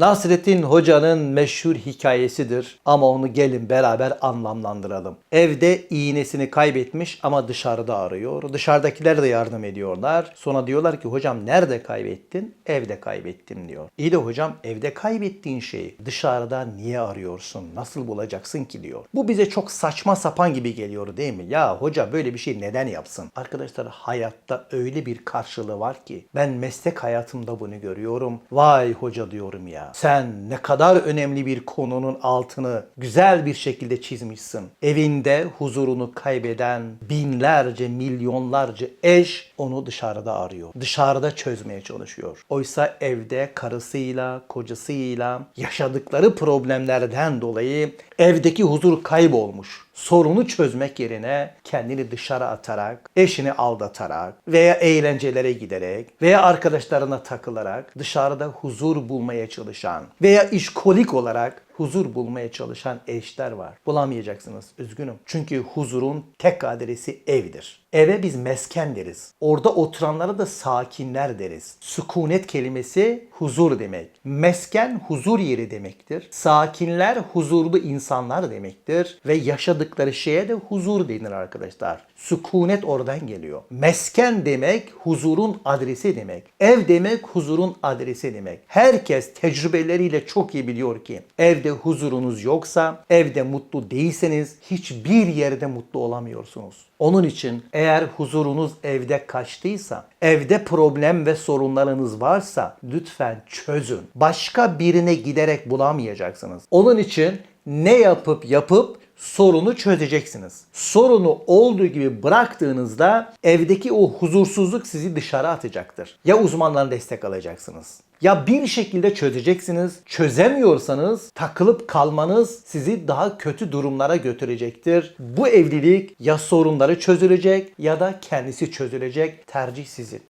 Nasrettin Hoca'nın meşhur hikayesidir ama onu gelin beraber anlamlandıralım. Evde iğnesini kaybetmiş ama dışarıda arıyor. Dışarıdakiler de yardım ediyorlar. Sonra diyorlar ki hocam nerede kaybettin? Evde kaybettim diyor. İyi de hocam evde kaybettiğin şeyi dışarıda niye arıyorsun? Nasıl bulacaksın ki diyor. Bu bize çok saçma sapan gibi geliyor değil mi? Ya hoca böyle bir şey neden yapsın? Arkadaşlar hayatta öyle bir karşılığı var ki ben meslek hayatımda bunu görüyorum. Vay hoca diyorum ya. Sen ne kadar önemli bir konunun altını güzel bir şekilde çizmişsin. Evinde huzurunu kaybeden binlerce, milyonlarca eş onu dışarıda arıyor. Dışarıda çözmeye çalışıyor. Oysa evde karısıyla, kocasıyla yaşadıkları problemlerden dolayı evdeki huzur kaybolmuş sorunu çözmek yerine kendini dışarı atarak, eşini aldatarak veya eğlencelere giderek veya arkadaşlarına takılarak dışarıda huzur bulmaya çalışan veya işkolik olarak huzur bulmaya çalışan eşler var. Bulamayacaksınız. Üzgünüm. Çünkü huzurun tek adresi evdir. Eve biz mesken deriz. Orada oturanlara da sakinler deriz. Sükunet kelimesi huzur demek. Mesken huzur yeri demektir. Sakinler huzurlu insanlar demektir. Ve yaşadıkları şeye de huzur denir arkadaşlar. Sükunet oradan geliyor. Mesken demek huzurun adresi demek. Ev demek huzurun adresi demek. Herkes tecrübeleriyle çok iyi biliyor ki evde huzurunuz yoksa, evde mutlu değilseniz hiçbir yerde mutlu olamıyorsunuz. Onun için eğer huzurunuz evde kaçtıysa, evde problem ve sorunlarınız varsa lütfen çözün. Başka birine giderek bulamayacaksınız. Onun için ne yapıp yapıp sorunu çözeceksiniz. Sorunu olduğu gibi bıraktığınızda evdeki o huzursuzluk sizi dışarı atacaktır. Ya uzmandan destek alacaksınız. Ya bir şekilde çözeceksiniz. Çözemiyorsanız takılıp kalmanız sizi daha kötü durumlara götürecektir. Bu evlilik ya sorunları çözülecek ya da kendisi çözülecek. Tercih sizin.